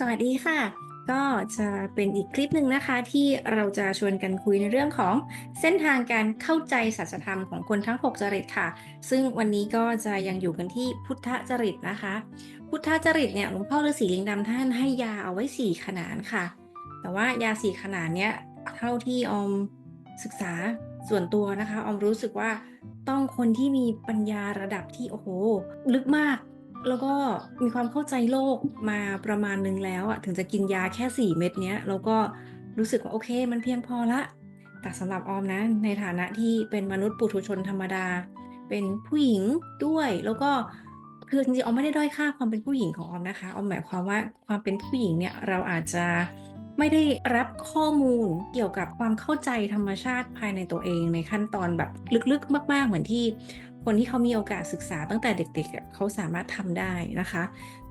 สวัสดีค่ะ ก็จะเป็นอีกคลิปหนึ่งนะคะ ที่เราจะชวนกันคุยในเรื่องของเส้นทางการเข้าใจสัจธรรมของคนทั้ง 6 จริตค่ะ ซึ่งวันนี้ก็จะยังอยู่กันที่พุทธจริตนะคะ พุทธจริตเนี่ยหลวงพ่อฤาษีลิงดำท่านให้ยาเอาไว้ 4 ขนานค่ะ แต่ว่ายา 4 ขนานเนี้ยเท่าที่ออมศึกษาส่วนตัวนะคะออมรู้สึกว่าต้องคนที่มีปัญญาระดับที่โอ้โห ลึกมาก แล้วก็มีความเข้าใจโลกมาประมาณนึงแล้วอะถึงจะกินยาแค่ 4 เม็ดเนี้ยแล้วก็รู้สึกว่าโอเค มันเพียงพอละ แต่สำหรับออมนะ ในฐานะที่เป็นมนุษย์ปุถุชนธรรมดา เป็นผู้หญิงด้วยแล้วก็คือจริงๆออมไม่ได้ด้อยค่าความเป็นผู้หญิงของออมนะคะออมหมายความว่าความเป็นผู้หญิงเนี่ยเราอาจจะไม่ได้รับข้อมูลเกี่ยวกับความเข้าใจธรรมชาติภายในตัวเองในขั้นตอนแบบลึกๆ มาก ๆ เหมือนที่ คนที่เขามีโอกาสศึกษาตั้งแต่เด็กๆเขาสามารถทำได้นะคะ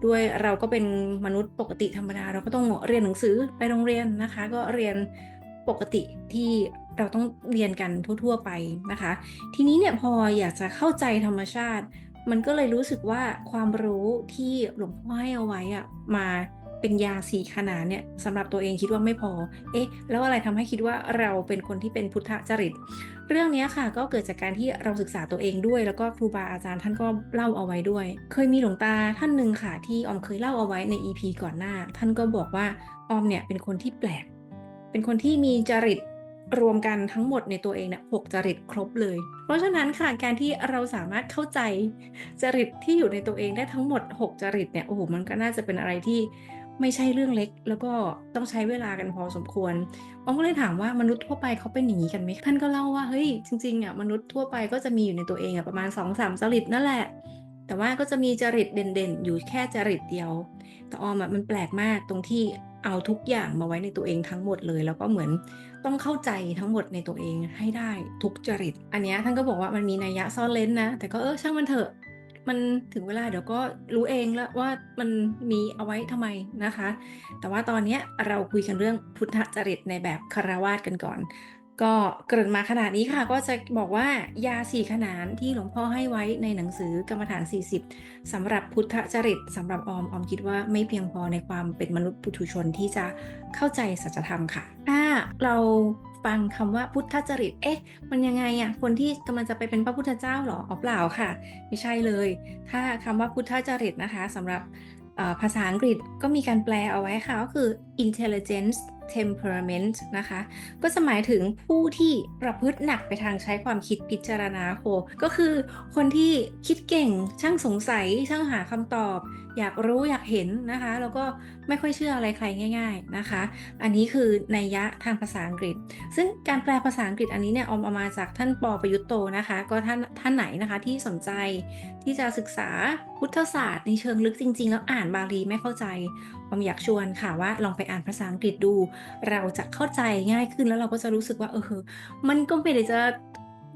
ด้วยเราก็เป็นมนุษย์ปกติธรรมดา เราก็ต้องเรียนหนังสือไปโรงเรียนนะคะ ก็เรียนปกติที่เราต้องเรียนกันทั่ว ๆ ไปนะคะ ทีนี้เนี่ยพออยากจะเข้าใจธรรมชาติ มันก็เลยรู้สึกว่าความรู้ที่หลวงพ่อให้เอาไว้อะมา เป็นยาสีขนาดเนี่ยสำหรับตัวเองคิดว่าไม่พอ เอ๊ะ แล้วอะไรทำให้คิดว่าเราเป็นคนที่เป็นพุทธจริต เรื่องนี้ค่ะก็เกิดจากการที่เราศึกษาตัวเองด้วย แล้วก็ครูบาอาจารย์ท่านก็เล่าเอาไว้ด้วย เคยมีหลวงตาท่านหนึ่งค่ะ ที่ออมเคยเล่าเอาไว้ใน EP ก่อนหน้า ท่านก็บอกว่าออมเนี่ยเป็นคนที่แปลก เป็นคนที่มีจริตรวมกันทั้งหมดในตัวเองเนี่ยหกจริตครบเลย เพราะฉะนั้นค่ะการที่เราสามารถเข้าใจจริตที่อยู่ในตัวเองได้ทั้งหมด 6 จริตเนี่ยโอ้โหมันก็น่าจะเป็นอะไรที่ ไม่ใช่เรื่องเล็ก แล้วก็ต้องใช้เวลากันพอสมควรออมก็เลยถามว่ามนุษย์ทั่วไปเขาเป็นอย่างนี้กันไหมท่านก็เล่าว่าเฮ้ยจริงๆอะมนุษย์ทั่วไปก็จะมีอยู่ในตัวเองอะประมาณ2อสามจริตนั่นแหละ แต่ว่าก็จะมีจริตเด่นๆ อยู่แค่จริตเดียว แต่ออมอะมันแปลกมากตรงที่เอาทุกอย่างมาไว้ในตัวเองทั้งหมดเลย แล้วก็เหมือนต้องเข้าใจทั้งหมดในตัวเองให้ได้ทุกจริต อันนี้ท่านก็บอกว่ามันมีนัยยะซ่อนเล้นนะ แต่ก็เออช่างมันเถอะ มันถึงเวลาเดี๋ยวก็รู้เองแล้วว่ามันมีเอาไว้ทำไมนะคะ แต่ว่าตอนนี้เราคุยกันเรื่องพุทธจริตในแบบคารวาสกันก่อน ก็เกริ่นมาขนาดนี้ค่ะ ก็จะบอกว่ายาสี่ขนานที่หลวงพ่อให้ไว้ในหนังสือกรรมฐาน 40สำหรับพุทธจริตสำหรับออมออมคิดว่าไม่เพียงพอในความเป็นมนุษย์ปุถุชนที่จะเข้าใจสัจธรรมค่ะถ้าเรา ฟังคำว่าพุทธจริต เอ๊ะ มันยังไงอะคนที่กำลังจะไปเป็นพระพุทธเจ้าเหรออ๋อเปล่าค่ะ ไม่ใช่เลย ถ้าคำว่าพุทธจริตนะคะสำหรับภาษาอังกฤษก็มีการแปลเอาไว้ค่ะก็คือ intelligence temperament นะคะ ก็จะหมายถึงผู้ที่ประพฤติหนักไปทางใช้ความคิดพิจารณาโค ก็คือคนที่คิดเก่งช่างสงสัย ช่างหาคำตอบ อยากรู้อยากเห็นนะคะ แล้วก็ไม่ค่อยเชื่ออะไรใครง่าย ๆนะคะ อันนี้คือนัยยะทางภาษาอังกฤษ ซึ่งการแปลภาษาอังกฤษอันนี้เนี่ยออมเอามาจากท่านปอประยุทธ์โตนะคะ ก็ท่านท่านไหนนะคะที่สนใจที่จะศึกษาพุทธศาสตร์ในเชิงลึกจริง ๆ แล้วอ่านบาลีไม่เข้าใจ ผมอยากชวนค่ะว่าลองไปอ่านภาษาอังกฤษดู เราจะเข้าใจง่ายขึ้นแล้วเราก็จะรู้สึกว่าเออมันก็ไม่ได้จะ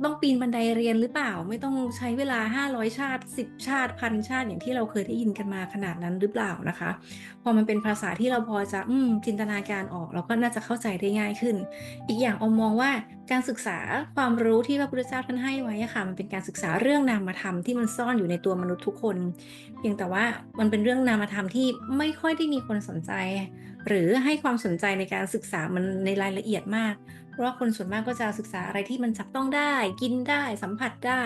ต้องปีนบันไดเรียนหรือเปล่า ไม่ต้องใช้เวลา 500 ชาติ 10 ชาติพันชาติอย่างที่เราเคยได้ยินกันมาขนาดนั้นหรือเปล่านะคะ พอมันเป็นภาษาที่เราพอจะอืจินตนาการออกเราก็น่าจะเข้าใจได้ง่ายขึ้น อีกอย่างอมมองว่าการศึกษาความรู้ที่พระพุทธเจ้าท่านให้ไว้ค่ะมันเป็นการศึกษาเรื่องนามธรรมที่มันซ่อนอยู่ในตัวมนุษย์ทุกคน เพียงแต่ว่ามันเป็นเรื่องนามธรรมที่ไม่ค่อยได้มีคนสนใจ หรือให้ความสนใจในการศึกษามันในรายละเอียดมาก เพราะว่าคนส่วนมากก็จะศึกษาอะไรที่มันจับต้องได้ กินได้สัมผัสได้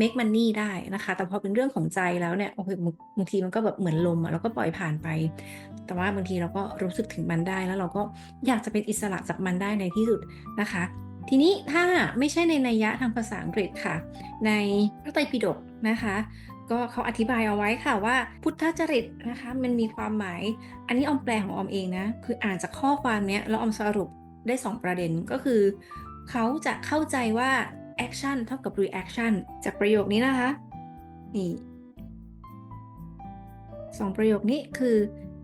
make money ได้นะคะ แต่พอเป็นเรื่องของใจแล้วเนี่ยโอเคบางทีมันก็แบบเหมือนลมอะเราก็ปล่อยผ่านไป แต่ว่าบางทีเราก็รู้สึกถึงมันได้แล้วเราก็อยากจะเป็นอิสระจากมันได้ในที่สุดนะคะ ทีนี้ถ้าไม่ใช่ในนัยยะทางภาษาอังกฤษค่ะ ในพระไตรปิฎกนะคะก็เขาอธิบายเอาไว้ค่ะว่า พุทธจริตนะคะ มันมีความหมาย อันนี้ออมแปลของออมเองนะ คืออ่านจากข้อความเนี้ยแล้วออมสรุป ได้ 2 ประเด็นก็คือ เขาจะเข้าใจว่า action เท่ากับ reaction จากประโยคนี้นะคะ นี่สองประโยคนี้คือ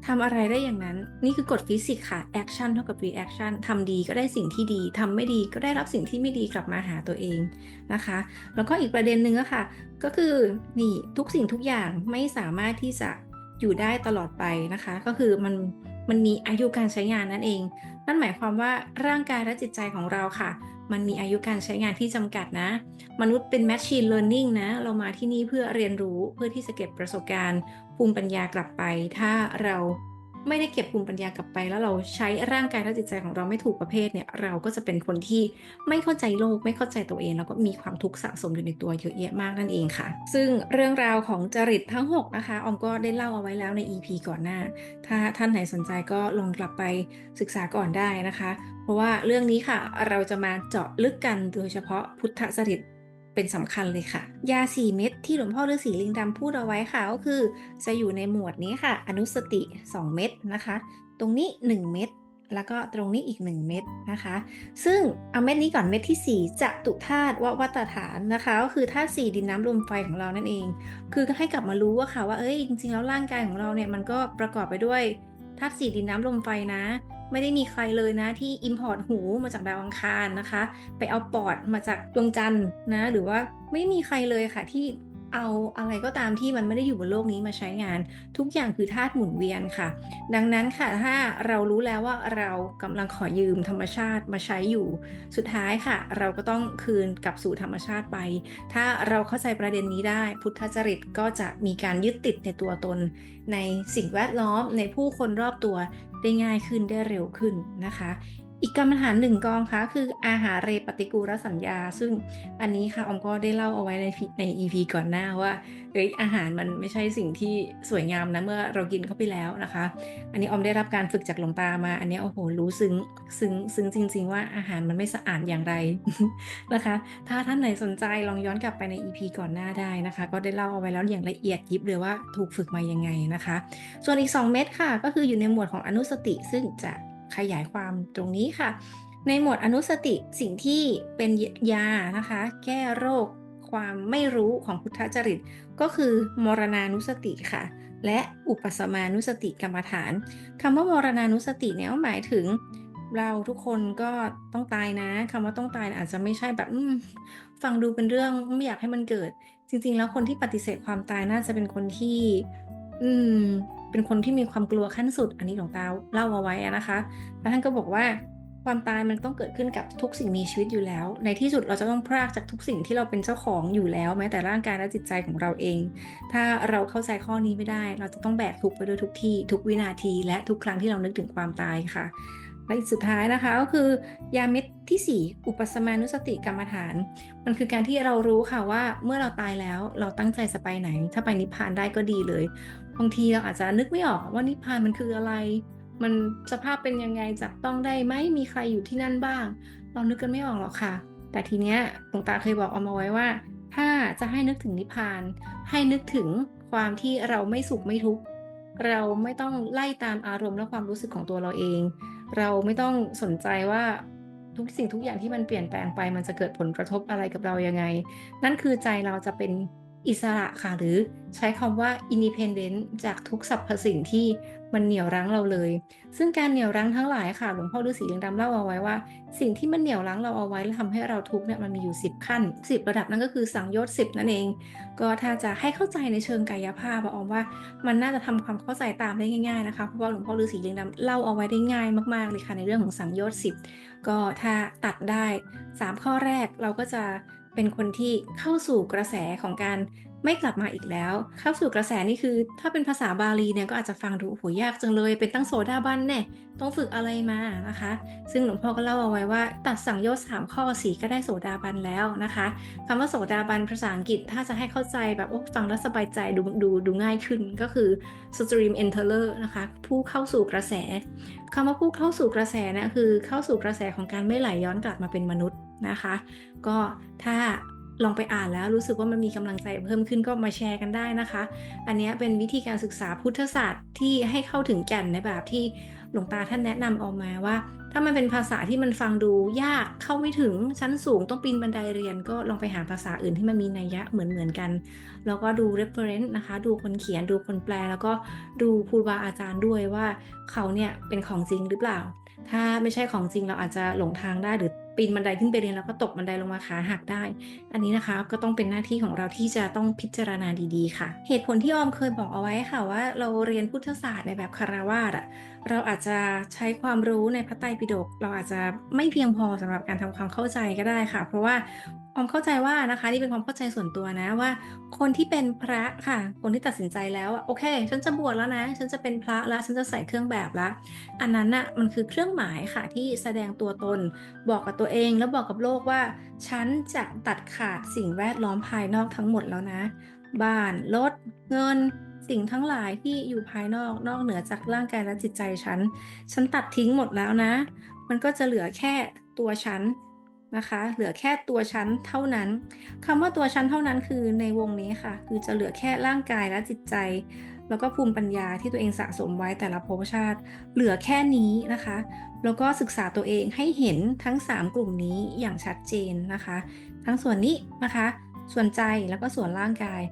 ทำอะไรได้อย่างนั้น นี่คือกฎฟิสิกส์ค่ะ action เท่ากับ reaction ทำดีก็ได้สิ่งที่ดีทำไม่ดีก็ได้รับสิ่งที่ไม่ดีกลับมาหาตัวเองนะคะ แล้วก็อีกประเด็นหนึ่งอะค่ะ ก็คือนี่ทุกสิ่งทุกอย่างไม่สามารถที่จะอยู่ได้ตลอดไปนะคะ ก็คือมันมันมีอายุการใช้งานนั่นเอง นั่นหมายความว่าร่างกายและจิตใจของเราค่ะ มันมีอายุการใช้งานที่จำกัดนะ มนุษย์เป็น machine learning นะ เรามาที่นี่เพื่อเรียนรู้เพื่อที่จะเก็บประสบการณ์ภูมิปัญญากลับไป ถ้าเรา ไม่ได้เก็บภูมิปัญญากลับไป แล้วเราใช้ร่างกายและจิตใจของเราไม่ถูกประเภทเนี่ย เราก็จะเป็นคนที่ไม่เข้าใจโลกไม่เข้าใจตัวเอง แล้วก็มีความทุกข์สะสมอยู่ในตัวเยอะแยะมากนั่นเองค่ะ ซึ่งเรื่องราวของจริตทั้ง 6 นะคะออมก็ได้เล่าเอาไว้แล้วใน EP ก่อนหน้า ถ้าท่านไหนสนใจก็ลองกลับไปศึกษาก่อนได้นะคะ เพราะว่าเรื่องนี้ค่ะ เราจะมาเจาะลึกกันโดยเฉพาะพุทธจริต เป็นสำคัญเลยค่ะ ยา 4 เม็ดที่หลวงพ่อฤาษีลิงดำพูดเอาไว้ค่ะ ก็คือจะอยู่ในหมวดนี้ค่ะ อนุสติ 2 เม็ดนะคะ ตรงนี้ 1 เม็ดแล้วก็ตรงนี้อีก 1 เม็ดนะคะ ซึ่งเอาเม็ดนี้ก่อนเม็ดที่ 4จะตุธาตุววัตฐานนะคะ ก็คือธาตุสี่ดินน้ำลมไฟของเรานั่นเอง คือให้กลับมารู้ว่าค่ะว่าเอ้ยจริงๆแล้วร่างกายของเราเนี่ยมันก็ประกอบไปด้วยธาตุสี่ดินน้ำลมไฟนะ ไม่ได้มีใครเลยนะที่ import หูมาจากดาวอังคารนะคะ ไปเอาปอดมาจากดวงจันทร์นะ หรือว่าไม่มีใครเลยค่ะที่ เอาอะไรก็ตามที่มันไม่ได้อยู่บนโลกนี้มาใช้งาน ทุกอย่างคือธาตุหมุนเวียนค่ะ ดังนั้นค่ะถ้าเรารู้แล้วว่าเรากำลังขอยืมธรรมชาติมาใช้อยู่ สุดท้ายค่ะ เราก็ต้องคืนกลับสู่ธรรมชาติไป ถ้าเราเข้าใจประเด็นนี้ได้ พุทธจริตก็จะมีการยึดติดในตัวตน ในสิ่งแวดล้อมในผู้คนรอบตัวได้ง่ายขึ้นได้เร็วขึ้นนะคะ อีกกรรมฐานหนึ่งกองคะคืออาหารเรปฏิกูลสัญญา ซึ่งอันนี้ค่ะอมก็ได้เล่าเอาไว้ในใน EP ก่อนหน้าว่าเอ้ยอาหารมันไม่ใช่สิ่งที่สวยงามนะเมื่อเรากินเข้าไปแล้วนะคะ อันนี้อมได้รับการฝึกจากหลวงตามา อันนี้โอ้โหรู้ซึ้งซึ้งซึ้งจริง ๆ ว่าอาหารมันไม่สะอาดอย่างไรนะคะ ถ้าท่านไหนสนใจลองย้อนกลับไปใน EP ก่อนหน้าได้นะคะ ก็ได้เล่าเอาไว้แล้วอย่างละเอียดยิบเลยว่าถูกฝึกมายังไงนะคะ ส่วนอีก 2 เม็ดค่ะ ก็คืออยู่ในหมวดของอนุสติซึ่งจะ ขยายความตรงนี้ค่ะ ในหมวดอนุสติสิ่งที่เป็นยานะคะ แก้โรคความไม่รู้ของพุทธจริต ก็คือมรณานุสติค่ะ และอุปสมานุสติกรรมฐานคำว่ามรณานุสติเนี่ยหมายถึงเราทุกคนก็ต้องตายนะคำว่าต้องตายอาจจะไม่ใช่แบบฟังดูเป็นเรื่องไม่อยากให้มันเกิด จริง ๆ แล้วคนที่ปฏิเสธความตายน่าจะเป็นคนที่ อืม เป็นคนที่มีความกลัวขั้นสุด อันนี้หลวงตาเล่าเอาไว้นะคะ แล้วท่านก็บอกว่าความตายมันต้องเกิดขึ้นกับทุกสิ่งมีชีวิตอยู่แล้ว ในที่สุดเราจะต้องพรากจากทุกสิ่งที่เราเป็นเจ้าของอยู่แล้ว แม้แต่ร่างกายและจิตใจของเราเอง ถ้าเราเข้าใจข้อนี้ไม่ได้ เราจะต้องแบกทุกไปด้วยทุกที่ ทุกวินาที และทุกครั้งที่เรานึกถึงความตายค่ะ และอีกสุดท้ายนะคะก็คือยาเม็ดที่ 4 อุปสมานุสติกรรมฐาน มันคือการที่เรารู้ค่ะว่าเมื่อเราตายแล้วเราตั้งใจจะไปไหน ถ้าไปนิพพานได้ก็ดีเลยบางทีเราอาจจะนึกไม่ออกว่านิพพานมันคืออะไร มันสภาพเป็นยังไงจับต้องได้ไหมมีใครอยู่ที่นั่นบ้าง เรานึกกันไม่ออกหรอกค่ะ แต่ทีเนี้ยหลวงตาเคยบอกเอามาไว้ว่า ถ้าจะให้นึกถึงนิพพาน ให้นึกถึงความที่เราไม่สุขไม่ทุกข์เราไม่ต้องไล่ตามอารมณ์และความรู้สึกของตัวเราเอง เราไม่ต้องสนใจว่าทุกสิ่งทุกอย่างที่มันเปลี่ยนแปลงไป มันจะเกิดผลกระทบอะไรกับเรายังไง นั่นคือใจเราจะเป็นอิสระค่ะ หรือใช้คำว่า independent จากทุกสรรพสิ่งที่ มันเหนี่ยวรั้งเราเลย ซึ่งการเหนี่ยวรั้งทั้งหลายค่ะหลวงพ่อฤาษีลิงดำเล่าเอาไว้ว่า สิ่งที่มันเหนี่ยวรั้งเราเอาไว้และทำให้เราทุกข์เนี่ยมันมีอยู่ 10 ขั้น 10 ระดับนั่นก็คือสังโยชน์10 นั่นเอง ก็ถ้าจะให้เข้าใจในเชิงกายภาพออมว่า มันน่าจะทำความเข้าใจตามได้ง่ายๆนะคะเพราะว่าหลวงพ่อฤาษีลิงดำเล่าเอาไว้ได้ง่ายมากๆเลยค่ะในเรื่องของสังโยชน์10 ก็ถ้าตัดได้ 3 ข้อแรกเราก็จะเป็นคนที่เข้าสู่กระแสของการ ไม่กลับมาอีกแล้ว เข้าสู่กระแสนี่คือ ถ้าเป็นภาษาบาลีเนี่ยก็อาจจะฟังดูโหยากจังเลย เป็นตั้งโสดาบันแน่ต้องฝึกอะไรมานะคะ ซึ่งหลวงพ่อก็เล่าเอาไว้ว่า ตัดสังโยชน์สามข้อสีก็ได้โสดาบันแล้วนะคะคำว่าโสดาบันภาษาอังกฤษถ้าจะให้เข้าใจแบบโอ้ฟังแล้วสบายใจดูดูดูง่ายขึ้นก็คือ stream enterer นะคะผู้เข้าสู่กระแสคำว่าผู้เข้าสู่กระแสนะคือเข้าสู่กระแสของการไม่ไหลย้อนกลับมาเป็นมนุษย์นะคะ ก็ถ้า ลองไปอ่านแล้วรู้สึกว่ามันมีกำลังใจเพิ่มขึ้นก็มาแชร์กันได้นะคะ อันนี้เป็นวิธีการศึกษาพุทธศาสตร์ที่ให้เข้าถึงแก่นในแบบที่หลวงตาท่านแนะนำออกมาว่า ถ้ามันเป็นภาษาที่มันฟังดูยากเข้าไม่ถึงชั้นสูงต้องปีนบันไดเรียน ก็ลองไปหาภาษาอื่นที่มันมีนัยยะเหมือนเหมือนกัน แล้วก็ดู reference นะคะ ดูคนเขียนดูคนแปล แล้วก็ดูครูบาอาจารย์ด้วยว่าเขาเนี่ยเป็นของจริงหรือเปล่า ถ้าไม่ใช่ของจริงเราอาจจะหลงทางได้หรือ ปีนบันไดขึ้นไปเรียนแล้วก็ตกบันไดลงมาขาหักได้ อันนี้นะคะก็ต้องเป็นหน้าที่ของเราที่จะต้องพิจารณาดีๆ ค่ะ เหตุผลที่ออมเคยบอกเอาไว้ค่ะว่าเราเรียนพุทธศาสตร์ในแบบคารวาสอะเราอาจจะใช้ความรู้ในพระไตรปิฎกเราอาจจะไม่เพียงพอสำหรับการทำความเข้าใจก็ได้ค่ะ เพราะว่าออมเข้าใจว่านะคะนี่เป็นความเข้าใจส่วนตัวนะว่า คนที่เป็นพระค่ะ คนที่ตัดสินใจแล้วอะโอเค ฉันจะบวชแล้วนะ ฉันจะเป็นพระแล้วฉันจะใส่เครื่องแบบแล้วอันนั้นน่ะมันคือเครื่องหมายค่ะที่แสดงตัวตน บอกกับตัวเองแล้วบอกกับโลกว่า ฉันจะตัดขาดสิ่งแวดล้อมภายนอกทั้งหมดแล้วนะ บ้านรถเงินสิ่งทั้งหลายที่อยู่ภายนอกนอกเหนือจากร่างกายและจิตใจฉัน ฉันตัดทิ้งหมดแล้วนะ มันก็จะเหลือแค่ตัวฉัน นะคะ เหลือแค่ตัวฉันเท่านั้นคำว่าตัวฉันเท่านั้นคือในวงนี้ค่ะ คือจะเหลือแค่ร่างกายและจิตใจ แล้วก็ภูมิปัญญาที่ตัวเองสะสมไว้แต่ละภพชาติ เหลือแค่นี้นะคะ แล้วก็ศึกษาตัวเองให้เห็นทั้ง 3 กลุ่มนี้อย่างชัดเจนนะคะ ทั้งส่วนนี้นะคะ ส่วนใจแล้วก็ส่วนร่างกาย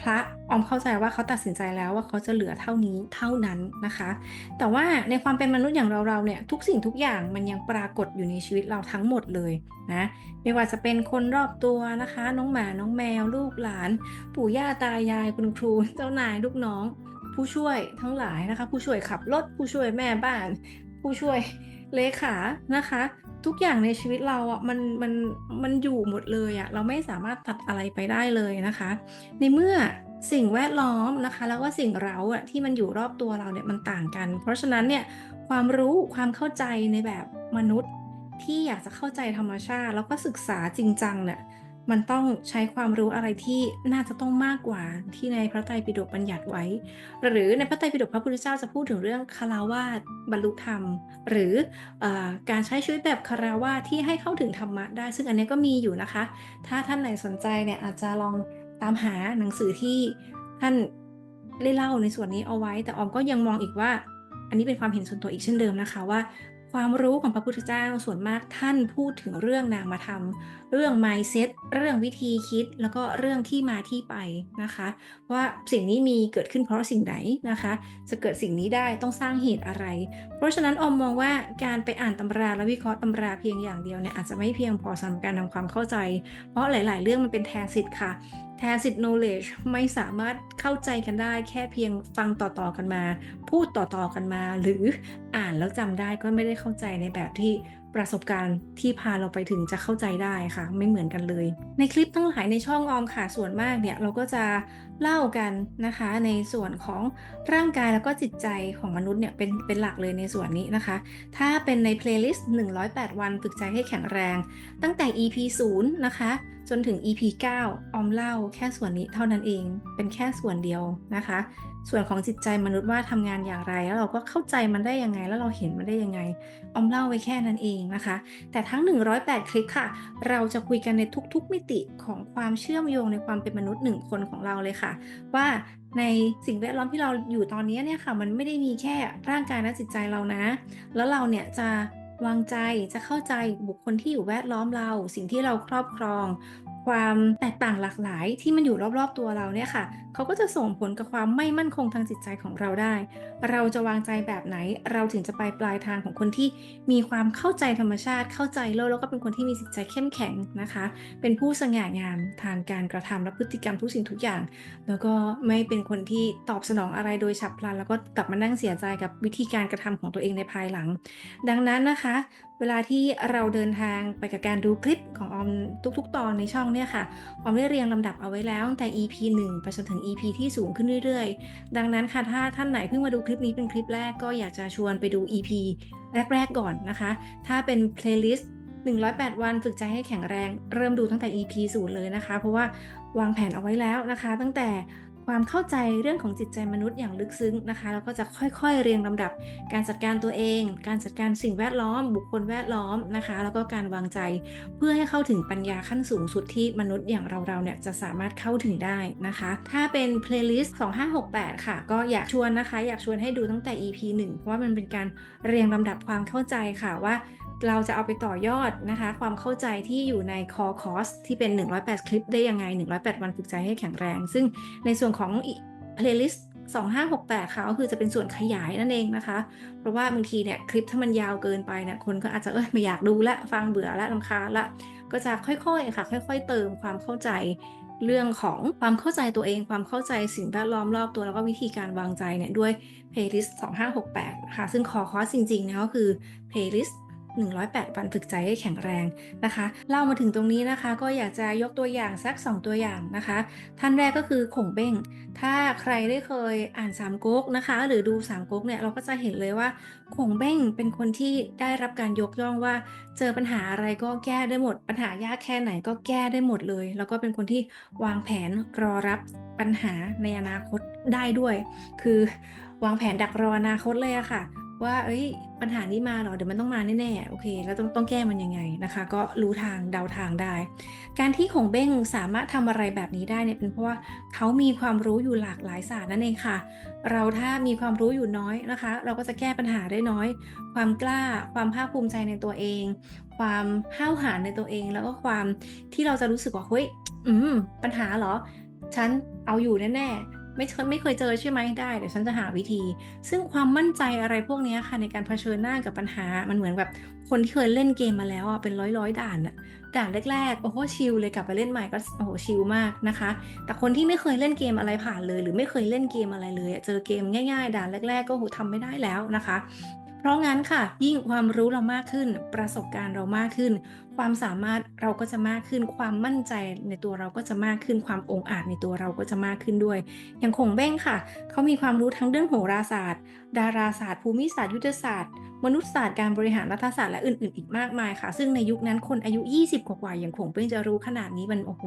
พระออมเข้าใจว่าเขาตัดสินใจแล้วว่าเขาจะเหลือเท่านี้เท่านั้นนะคะ แต่ว่าในความเป็นมนุษย์อย่างเราๆเนี่ยทุกสิ่งทุกอย่างมันยังปรากฏอยู่ในชีวิตเราทั้งหมดเลยนะไม่ว่าจะเป็นคนรอบตัวนะคะ น้องหมาน้องแมว ลูกหลาน ปู่ย่าตายายคุณครู เจ้านายลูกน้อง ผู้ช่วยทั้งหลายนะคะ ผู้ช่วยขับรถผู้ช่วยแม่บ้าน ผู้ช่วยเลขานะคะ ทุกอย่างในชีวิตเราอะมันมันมันอยู่หมดเลยอะเราไม่สามารถตัดอะไรไปได้เลยนะคะ ในเมื่อสิ่งแวดล้อมนะคะ แล้วก็สิ่งเราอะที่มันอยู่รอบตัวเราเนี่ยมันต่างกัน เพราะฉะนั้นเนี่ยความรู้ความเข้าใจในแบบมนุษย์ที่อยากจะเข้าใจธรรมชาติ แล้วก็ศึกษาจริงจังเนี่ย มันต้องใช้ความรู้อะไรที่น่าจะต้องมากกว่าที่ในพระไตรปิฎกบัญญัติไว้ หรือในพระไตรปิฎกพระพุทธเจ้าจะพูดถึงเรื่องคาราวาสบรรลุธรรม หรืออการใช้ชีวิตแบบคาราวาสที่ให้เข้าถึงธรรมะได้ ซึ่งอันนี้ก็มีอยู่นะคะ ถ้าท่านไหนสนใจเนี่ยอาจจะลองตามหาหนังสือที่ท่านได้เล่าในส่วนนี้เอาไว้ แต่ออมก็ยังมองอีกว่า อันนี้เป็นความเห็นส่วนตัวอีกเช่นเดิมนะคะว่า ความรู้ของพระพุทธเจ้าส่วนมากท่านพูดถึงเรื่องนามธรรม เรื่อง mindset เรื่องวิธีคิด แล้วก็เรื่องที่มาที่ไปนะคะ ว่าสิ่งนี้มีเกิดขึ้นเพราะสิ่งไหนนะคะ จะเกิดสิ่งนี้ได้ต้องสร้างเหตุอะไร เพราะฉะนั้นอมมองว่าการไปอ่านตำราและวิเคราะห์ตำราเพียงอย่างเดียวเนี่ยอาจจะไม่เพียงพอสำหรับการทำความเข้าใจ เพราะหลาย ๆ เรื่องมันเป็นแทนสิทธิ์ค่ะ แทนสิทธิ์ knowledge ไม่สามารถเข้าใจกันได้แค่เพียงฟังต่อๆกันมา พูดต่อๆกันมา หรืออ่านแล้วจำได้ก็ไม่ได้เข้าใจในแบบที่ประสบการณ์ที่พาเราไปถึงจะเข้าใจได้ค่ะ ไม่เหมือนกันเลย ในคลิปทั้งหลายในช่องออมค่ะส่วนมากเนี่ยเราก็จะ เล่ากันนะคะ ในส่วนของร่างกายแล้วก็จิตใจของมนุษย์เนี่ยเป็นเป็นหลักเลยในส่วนนี้นะคะ ถ้าเป็นในเพลย์ลิสต์ 108 วันฝึกใจให้แข็งแรง ตั้งแต่ EP 0 นะคะ จนถึง EP 9 ออมเล่าแค่ส่วนนี้เท่านั้นเอง เป็นแค่ส่วนเดียวนะคะ ส่วนของจิตใจมนุษย์ว่าทำงานอย่างไร แล้วเราก็เข้าใจมันได้ยังไง แล้วเราเห็นมันได้ยังไง ออมเล่าไว้แค่นั้นเองนะคะ แต่ทั้ง 108 คลิปค่ะ เราจะคุยกันในทุกๆมิติของความเชื่อมโยงในความเป็นมนุษย์หนึ่งคนของเราเลยค่ะว่าในสิ่งแวดล้อมที่เราอยู่ตอนนี้เนี่ยค่ะ มันไม่ได้มีแค่ร่างกายและจิตใจเรานะ แล้วเราเนี่ยจะวางใจจะเข้าใจบุคคลที่อยู่แวดล้อมเรา สิ่งที่เราครอบครอง ความแตกต่างหลากหลายที่มันอยู่รอบๆตัวเราเนี่ยค่ะเขาก็จะส่งผลกับความไม่มั่นคงทางจิตใจของเราได้ เราจะวางใจแบบไหน เราถึงจะไปปลายทางของคนที่มีความเข้าใจธรรมชาติ เข้าใจโลกแล้วก็เป็นคนที่มีจิตใจเข้มแข็งนะคะ เป็นผู้สง่างามทางการกระทำและพฤติกรรมทุกสิ่งทุกอย่าง แล้วก็ไม่เป็นคนที่ตอบสนองอะไรโดยฉับพลัน แล้วก็กลับมานั่งเสียใจกับวิธีการกระทำของตัวเองในภายหลัง ดังนั้นนะคะเวลาที่เราเดินทางไปกับการดูคลิปของออมทุก ๆ ตอนในช่องเนี่ยค่ะ ออมได้เรียงลำดับเอาไว้แล้วตั้งแต่ EP 1 ไปจนถึง EP ที่สูงขึ้นเรื่อยๆ ดังนั้นค่ะถ้าท่านไหนเพิ่งมาดูคลิปนี้เป็นคลิปแรกก็อยากจะชวนไปดู EP แรก ๆ ก่อนนะคะ ถ้าเป็น playlist 108 วันฝึกใจให้แข็งแรง เริ่มดูตั้งแต่ EP 0เลยนะคะ เพราะว่าวางแผนเอาไว้แล้วนะคะ ตั้งแต่ ความเข้าใจเรื่องของจิตใจมนุษย์อย่างลึกซึ้งนะคะ แล้วก็จะค่อยๆเรียงลำดับ การจัดการตัวเอง การจัดการสิ่งแวดล้อม บุคคลแวดล้อมนะคะ แล้วก็การวางใจเพื่อให้เข้าถึงปัญญาขั้นสูงสุดที่มนุษย์อย่างเราๆเนี่ยจะสามารถเข้าถึงได้นะคะ ถ้าเป็น playlist 2568 ค่ะ ก็อยากชวนนะคะ อยากชวนให้ดูตั้งแต่ EP 1 เพราะว่ามันเป็นการเรียงลำดับความเข้าใจค่ะว่าเราจะเอาไปต่อยอดนะคะ ความเข้าใจที่อยู่ใน core course ที่เป็น 108 คลิปได้ยังไง 108 วันฝึกใจให้แข็งแรง ซึ่งในส่วนของของ playlist 2568ค่ะก็คือจะเป็นส่วนขยายนั่นเองนะคะ เพราะว่าบางทีเนี่ยคลิปถ้ามันยาวเกินไปเนี่ยคนก็อาจจะเออไม่อยากดูละฟังเบื่อละลำคาญละก็จะค่อยๆค่ะ ค่อย ๆ เติมความเข้าใจเรื่องของความเข้าใจตัวเอง ความเข้าใจสิ่งแวดล้อมรอบตัวแล้วก็วิธีการวางใจเนี่ยด้วย playlist 2568 ค่ะ ซึ่งคอคอร์สจริงๆเนี่ยก็คือ playlist 108 วันฝึกใจให้แข็งแรงนะคะเล่ามาถึงตรงนี้นะคะ ก็อยากจะยกตัวอย่างสัก 2 ตัวอย่างนะคะ ท่านแรกก็คือขงเบ้ง ถ้าใครได้เคยอ่านสามก๊กนะคะ หรือดูสามก๊กเนี่ยเราก็จะเห็นเลยว่าขงเบ้งเป็นคนที่ได้รับการยกย่องว่า เจอปัญหาอะไรก็แก้ได้หมด ปัญหายากแค่ไหนก็แก้ได้หมดเลย แล้วก็เป็นคนที่วางแผนรอรับปัญหาในอนาคตได้ด้วย คือวางแผนดักรออนาคตเลยอะค่ะ ว่า เอ้ย ปัญหานี้มาหรอ เดี๋ยวมันต้องมาแน่ๆ โอเค แล้วต้องต้องแก้มันยังไงนะคะ ก็รู้ทางเดาทางได้ การที่ขงเบ้งสามารถทำอะไรแบบนี้ได้เนี่ยเป็นเพราะว่าเขามีความรู้อยู่หลากหลายศาสตร์นั่นเองค่ะ เราถ้ามีความรู้อยู่น้อยนะคะ เราก็จะแก้ปัญหาได้น้อย ความกล้า ความภาคภูมิใจในตัวเอง ความห้าวหาญในตัวเอง แล้วก็ความที่เราจะรู้สึกว่า เฮ้ย อืม ปัญหาเหรอ ฉันเอาอยู่แน่ๆ ไม่เคยไม่เคยเจอใช่ไหมได้เดี๋ยวฉันจะหาวิธี ซึ่งความมั่นใจอะไรพวกนี้ค่ะในการเผชิญหน้ากับปัญหา มันเหมือนแบบคนที่เคยเล่นเกมมาแล้วอะเป็นร้อยร้อยด่านอะด่านแรกๆโอ้โหชิลเลยกลับไปเล่นใหม่ก็โอ้โหชิลมากนะคะ แต่คนที่ไม่เคยเล่นเกมอะไรผ่านเลย หรือไม่เคยเล่นเกมอะไรเลยเจอเกมง่าย ๆ ด่านแรก ๆ ก็โอ้โฮทำไม่ได้แล้วนะคะ เพราะงั้นค่ะ ยิ่งความรู้เรามากขึ้น ประสบการณ์เรามากขึ้น ความสามารถเราก็จะมากขึ้น ความมั่นใจในตัวเราก็จะมากขึ้น ความองอาจในตัวเราก็จะมากขึ้นด้วย อย่างขงเบ้งค่ะ เขามีความรู้ทั้งเรื่องโหราศาสตร์ ดาราศาสตร์ ภูมิศาสตร์ ยุทธศาสตร์ มนุษยศาสตร์ การบริหารรัฐศาสตร์ และอื่น ๆ อีกมากมายค่ะ ซึ่งในยุคนั้นคนอายุ 20 กว่าๆ อย่างขงเบ้งจะรู้ขนาดนี้มันโอ้โฮ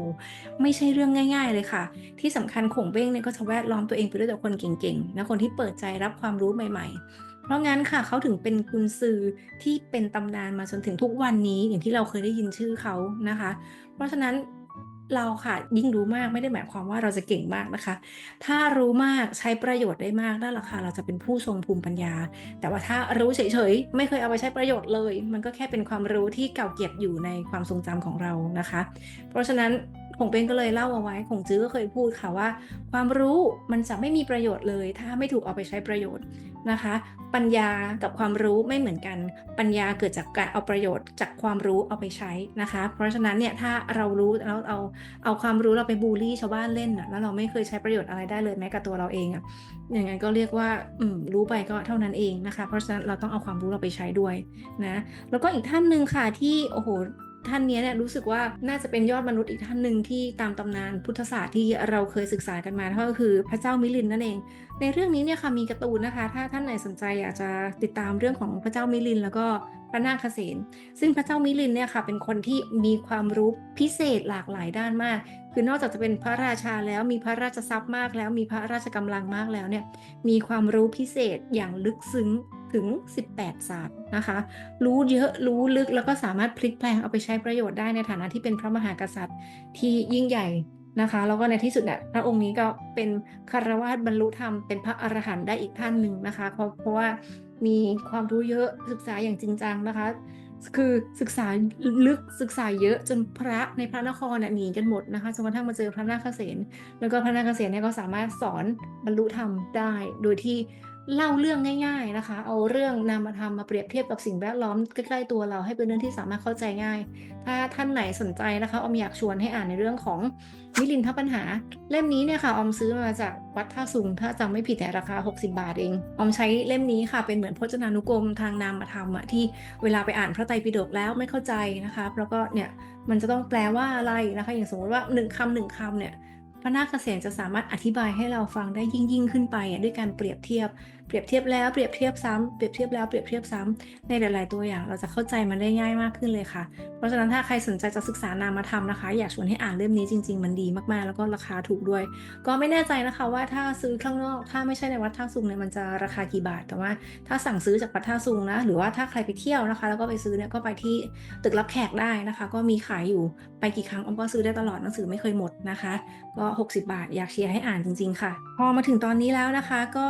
ไม่ใช่เรื่องง่าย ๆ เลยค่ะ ที่สำคัญขงเบ้งเนี่ยก็จะแวดล้อมตัวเองไปด้วยแต่คนเก่ง ๆ และคนที่เปิดใจรับความรู้ใหม่ ๆ เพราะงั้นค่ะเขาถึงเป็นกุนซือที่เป็นตำนานมาจนถึงทุกวันนี้อย่างที่เราเคยได้ยินชื่อเขานะคะ เพราะฉะนั้นเราค่ะยิ่งรู้มากไม่ได้หมายความว่าเราจะเก่งมากนะคะ ถ้ารู้มากใช้ประโยชน์ได้มากนั่นแหละค่ะเราจะเป็นผู้ทรงภูมิปัญญา แต่ว่าถ้ารู้เฉยๆไม่เคยเอาไปใช้ประโยชน์เลย มันก็แค่เป็นความรู้ที่เก่าเก็บอยู่ในความทรงจำของเรานะคะ เพราะฉะนั้น ขงเบ้งก็เลยเล่าเอาไว้ขงจื้อก็เคยพูดค่ะว่า ความรู้มันจะไม่มีประโยชน์เลย ถ้าไม่ถูกเอาไปใช้ประโยชน์นะคะ ปัญญากับความรู้ไม่เหมือนกัน ปัญญาเกิดจากการเอาประโยชน์จากความรู้เอาไปใช้นะคะ เพราะฉะนั้นเนี่ยถ้าเรารู้แล้วเอาเอาความรู้เราไปบุลลี่ชาวบ้านเล่นน่ะแล้วเราไม่เคยใช้ประโยชน์อะไรได้เลยแม้กับตัวเราเองอะอย่างงั้นก็เรียกว่าอืมรู้ไปก็เท่านั้นเองนะคะ เพราะฉะนั้นเราต้องเอาความรู้เราไปใช้ด้วยนะแล้วก็อีกท่านหนึ่งค่ะที่โอ้โฮ ท่านนี้เนี่ยรู้สึกว่าน่าจะเป็นยอดมนุษย์อีกท่านหนึ่งที่ตามตำนานพุทธศาสตร์ที่เราเคยศึกษากันมาก็คือพระเจ้ามิลินนั่นเอง ในเรื่องนี้เนี่ยค่ะมีการ์ตูนนะคะ ถ้าท่านไหนสนใจอยากจะติดตามเรื่องของพระเจ้ามิลิน แล้วก็พระนาคเสนซึ่งพระเจ้ามิลินเนี่ยค่ะเป็นคนที่มีความรู้พิเศษหลากหลายด้านมาก คือนอกจากจะเป็นพระราชาแล้วมีพระราชทรัพย์มากแล้ว มีพระราชกำลังมากแล้วเนี่ยมีความรู้พิเศษอย่างลึกซึ้งถึง 18 ศาสตร์นะคะ รู้เยอะรู้ลึกแล้วก็สามารถพลิกแปลงเอาไปใช้ประโยชน์ได้ในฐานะที่เป็นพระมหากษัตริย์ที่ยิ่งใหญ่นะคะ แล้วก็ในที่สุดเนี่ยพระองค์นี้ก็เป็นฆรวาสบรรลุธรรมเป็นพระอรหันต์ได้อีกท่านหนึ่งนะคะ เพราะเพราะว่ามีความรู้เยอะศึกษาอย่างจริงจังนะคะ คือศึกษาลึกศึกษาเยอะจนพระในพระนครน่ะหนีกันหมดนะคะจนกระทั่งมาเจอพระนาคเสนแล้วก็พระนาคเสนเนี่ยก็สามารถสอนบรรลุธรรมได้ โดยที่ เล่าเรื่องง่ายๆนะคะ เอาเรื่องนามธรรมมาเปรียบเทียบกับสิ่งแวดล้อมใกล้ๆตัวเราให้เป็นเรื่องที่สามารถเข้าใจง่าย ถ้าท่านไหนสนใจนะคะออมอยากชวนให้อ่านในเรื่องของมิลินทปัญหา เล่มนี้เนี่ยค่ะออมซื้อมาจากวัดท่าซุงถ้าจำไม่ผิดเนี่ราคา 60 บาทเองออมใช้เล่มนี้ค่ะเป็นเหมือนพจนานุกรมทางนามธรรมอะที่เวลาไปอ่านพระไตรปิฎกแล้วไม่เข้าใจนะคะแล้วก็เนี่ยมันจะต้องแปลว่าอะไรนะคะ อย่างสมมติว่า1คำ1คำเนี่ยพระนาคเสนจะสามารถอธิบายให้เราฟังได้ยิ่งๆขึ้นไปด้วยการเปรียบเทียบ เปรียบเทียบแล้วเปรียบเทียบซ้ำเปรียบเทียบแล้วเปรียบเทียบซ้ำในหลาย ๆ ตัวอย่าง เราจะเข้าใจมันได้ง่ายมากขึ้นเลยค่ะ เพราะฉะนั้นถ้าใครสนใจจะศึกษานามธรรมนะคะ อยากชวนให้อ่านเล่มนี้จริง ๆ มันดีมาก ๆ แล้วก็ราคาถูกด้วย ก็ไม่แน่ใจนะคะว่าถ้าซื้อข้างนอก ถ้าไม่ใช่ในวัดท่าซุงเนี่ยมันจะราคากี่บาท แต่ว่าถ้าสั่งซื้อจากวัดท่าซุงนะ หรือว่าถ้าใครไปเที่ยวนะคะ แล้วก็ไปซื้อเนี่ยก็ไปที่ตึกรับแขกได้นะคะ ก็มีขายอยู่ไปกี่ครั้งออมก็ซื้อได้ตลอดหนังสือไม่เคยหมดนะคะ ก็ 60 บาทอยากเชียร์ให้อ่านจริง ๆ ค่ะ พอมาถึงตอนนี้แล้วนะคะ ก็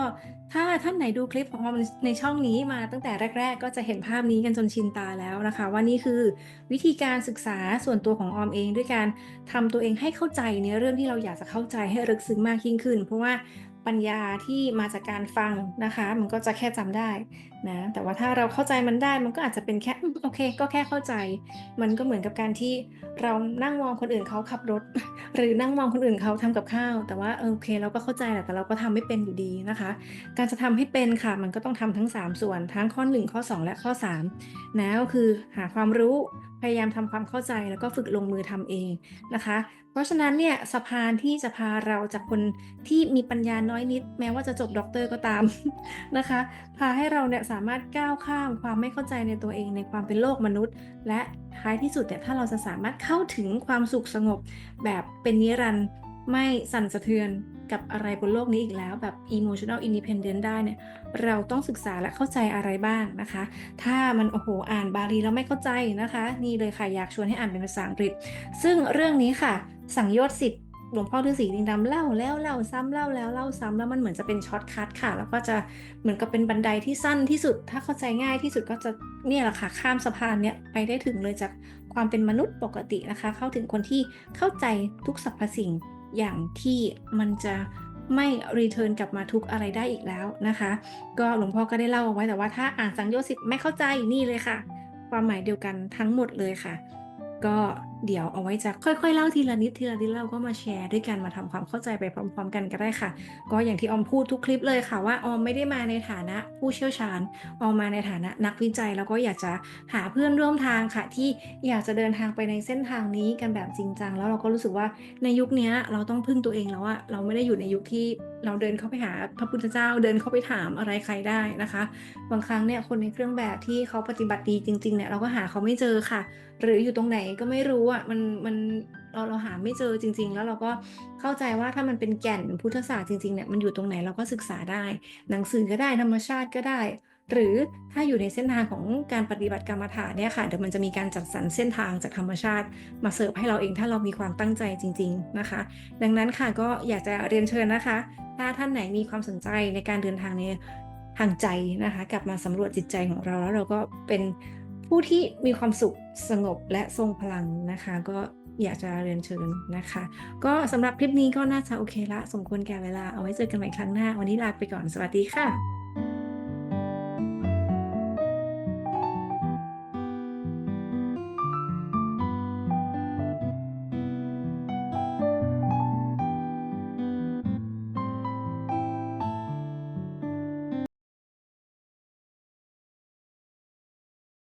ถ้าท่านไหนดูคลิปของออมในช่องนี้มาตั้งแต่แรก ๆ ก็จะเห็นภาพนี้กันจนชินตาแล้วนะคะ ว่านี่คือวิธีการศึกษาส่วนตัวของออมเอง ด้วยการทำตัวเองให้เข้าใจในเรื่องที่เราอยากจะเข้าใจให้ลึกซึ้งมากยิ่งขึ้น เพราะว่า ปัญญาที่มาจากการฟังนะคะ มันก็จะแค่จำได้นะแต่ว่าถ้าเราเข้าใจมันได้มันก็อาจจะเป็นแค่โอเค ก็แค่เข้าใจ มันก็เหมือนกับการที่เรานั่งมองคนอื่นเขาขับรถ หรือนั่งมองคนอื่นเขาทำกับข้าว แต่ว่าเออโอเคเราก็เข้าใจแหละแต่เราก็ทำไม่เป็นอยู่ดีนะคะ การจะทำให้เป็นค่ะมันก็ต้องทำทั้ง 3 ส่วนทั้งข้อ 1 ข้อ 2 และข้อ3นะก็คือหาความรู้ พยายามทำความเข้าใจแล้วก็ฝึกลงมือทำเองนะคะ เพราะฉะนั้นเนี่ยสะพานที่จะพาเราจากคนที่มีปัญญาน้อยนิด แม้ว่าจะจบด็อกเตอร์ก็ตามนะคะ พาให้เราเนี่ยสามารถก้าวข้ามความไม่เข้าใจในตัวเองในความเป็นโลกมนุษย์ และท้ายที่สุดเนี่ยถ้าเราจะสามารถเข้าถึงความสุขสงบแบบเป็นนิรันดร์ ไม่สั่นสะเทือนกับอะไรบนโลกนี้อีกแล้ว แบบ emotional independent ได้เนี่ย เราต้องศึกษาและเข้าใจอะไรบ้างนะคะ ถ้ามันโอ้โหอ่านบาลีแล้วไม่เข้าใจนะคะ นี่เลยค่ะ อยากชวนให้อ่านเป็นภาษาอังกฤษ ซึ่งเรื่องนี้ค่ะ สังโยชน์สิบหลวงพ่อฤาษีลิงดำเล่าแล้วเล่าซ้ำเล่าแล้วเล่าซ้ำแล้วมันเหมือนจะเป็นช็อตคัทค่ะ แล้วก็จะเหมือนกับเป็นบันไดที่สั้นที่สุด ถ้าเข้าใจง่ายที่สุดก็จะเนี่ยแหละค่ะข้ามสะพานเนี่ยไปได้ถึงเลยจากความเป็นมนุษย์ปกตินะคะ เข้าถึงคนที่เข้าใจทุกสรรพสิ่ง อย่างที่มันจะไม่รีเทิร์นกลับมาทุกอะไรได้อีกแล้วนะคะ ก็หลวงพ่อก็ได้เล่าเอาไว้แต่ว่าถ้าอ่านสังโยชน์สิบไม่เข้าใจนี่เลยค่ะ ความหมายเดียวกันทั้งหมดเลยค่ะ ก็เดี๋ยวเอาไว้จะค่อยๆเล่าทีละนิดทีละนิดเราก็มาแชร์ด้วยกันมาทำความเข้าใจไปพร้อม ๆ กันก็ได้ค่ะ ก็อย่างที่ออมพูดทุกคลิปเลยค่ะว่าออมไม่ได้มาในฐานะผู้เชี่ยวชาญออมมาในฐานะนักวิจัย แล้วก็อยากจะหาเพื่อนร่วมทางค่ะ ที่อยากจะเดินทางไปในเส้นทางนี้กันแบบจริงจังแล้วเราก็รู้สึกว่าในยุคนี้เราต้องพึ่งตัวเองแล้วอะเราไม่ได้อยู่ในยุคที่เราเดินเข้าไปหาพระพุทธเจ้าเดินเข้าไปถามอะไรใครได้นะคะ บางครั้งเนี่ยคนในเครื่องแบบที่เขาปฏิบัติดีจริงๆเนี่ยเราก็หาเขาไม่เจอค่ะ หรืออยู่ตรงไหนก็ไม่รู้อะมันมันเราเราหาไม่เจอจริง ๆ แล้วเราก็เข้าใจว่าถ้ามันเป็นแก่นพุทธศาสตร์จริงๆเนี่ยมันอยู่ตรงไหนเราก็ศึกษาได้ หนังสือก็ได้ธรรมชาติก็ได้ หรือถ้าอยู่ในเส้นทางของการปฏิบัติกรรมฐานเนี่ยค่ะเดี๋ยวมันจะมีการจัดสรรเส้นทางจากธรรมชาติ มาเสิร์ฟให้เราเองถ้าเรามีความตั้งใจจริง ๆนะคะ ดังนั้นค่ะก็อยากจะเรียนเชิญนะคะ ถ้าท่านไหนมีความสนใจในการเดินทางในทางใจนะคะ กลับมาสำรวจจิตใจของเราแล้วเราก็เป็น ผู้ที่มีความสุขสงบและทรงพลังนะคะ ก็อยากจะเรียนเชิญนะคะ ก็สำหรับคลิปนี้ก็น่าจะโอเคละ สมควรแก่เวลาเอาไว้เจอกันใหม่ครั้งหน้า วันนี้ลาไปก่อนสวัสดีค่ะ